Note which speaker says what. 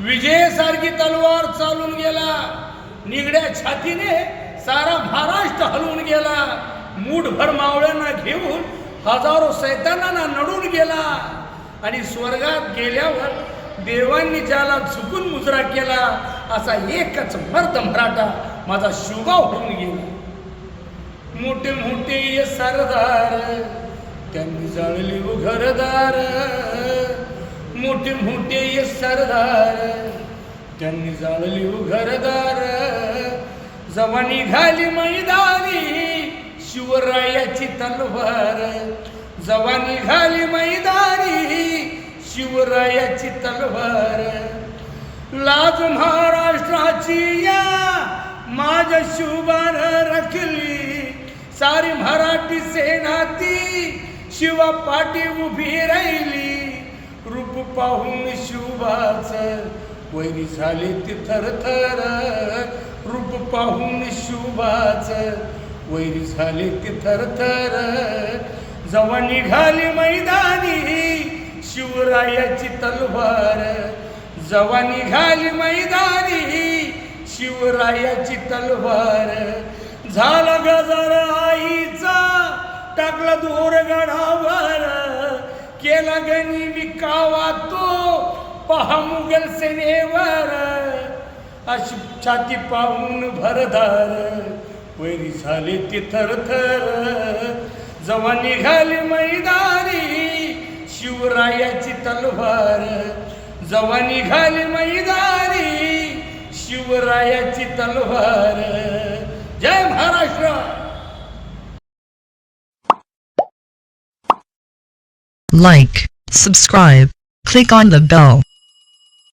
Speaker 1: विजयसारखी तलवार चालून गेला. निगड्या छातीने सारा महाराष्ट्र हलवून गेला. मूठभर मावळ्यांना घेऊन हजारो सैतानांना नडून गेला. आणि स्वर्गात गेल्यावर देवांनी ज्याला चुकून मुजरा केला असा एकच मर्द मराठा माझा शुभा होऊन गेला. मोठे मोठे सरदार त्यांनी जळली उघरदार. मोठे मोठे ये सरदार. त्यांनी जाळली हो घरदार. जवानी निघाली मैदानी शिवरायाची तलवार. जवानी निघाली मैदानी शिवरायाची तलवार. लाज महाराष्ट्राची या माझ्या शिवबार रखली. सारी मराठी सेना ती शिवा पाठी उभी राहिली. पाहून शुभाच वैरी झाली ती थरथर. रूप पाहून शुभाच वैरी झाली ती थरथर. जवा निघाली मैदानी शिवरायाची तलवार. जवा निघाली मैदानी शिवरायाची तलवार. झाला गजर आईचा टाकला दोर गडावर. केला गणी विकाव मुघल सेनेवर अशी छाती पाहून भरधार वैरी झाली ती थरथर जवा निघाली मैदानी शिवरायाची तलवार जवा निघाली मैदानी शिवरायाची तलवार जय Maharashtra
Speaker 2: Like, subscribe, click on the bell.